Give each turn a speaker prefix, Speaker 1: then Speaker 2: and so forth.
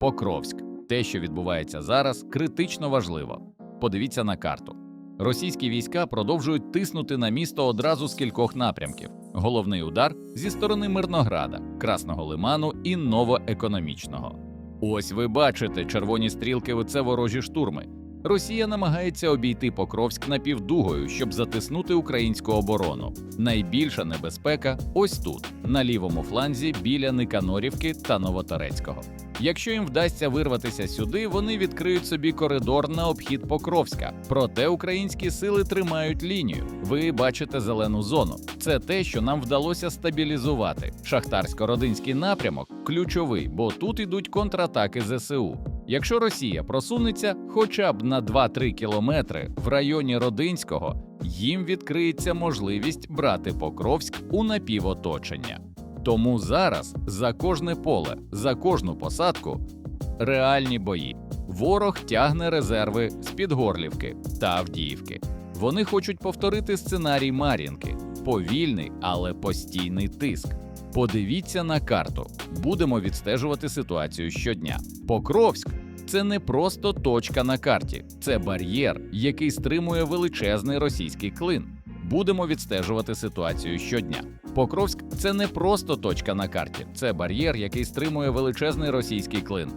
Speaker 1: Покровськ. Те, що відбувається зараз, критично важливо. Подивіться на карту. Російські війська продовжують тиснути на місто одразу з кількох напрямків. Головний удар зі сторони Мирнограда, Красного Лиману і Новоекономічного. Ось ви бачите червоні стрілки це ворожі штурми. Росія намагається обійти Покровськ напівдугою, щоб затиснути українську оборону. Найбільша небезпека ось тут, на лівому фланзі біля Никанорівки та Новоторецького. Якщо їм вдасться вирватися сюди, вони відкриють собі коридор на обхід Покровська. Проте українські сили тримають лінію. Ви бачите зелену зону. Це те, що нам вдалося стабілізувати. Шахтарсько-родинський напрямок ключовий, бо тут ідуть контратаки ЗСУ. Якщо Росія просунеться хоча б на 2-3 кілометри в районі Родинського, їм відкриється можливість брати Покровськ у напівоточення. Тому зараз за кожне поле, за кожну посадку реальні бої. Ворог тягне резерви з Підгорлівки та Авдіївки. Вони хочуть повторити сценарій Мар'їнки повільний, але постійний тиск. Подивіться на карту. Будемо відстежувати ситуацію щодня. Покровськ це не просто точка на карті, це бар'єр, який стримує величезний російський клин. Будемо відстежувати ситуацію щодня. Покровськ це не просто точка на карті, це бар'єр, який стримує величезний російський клин.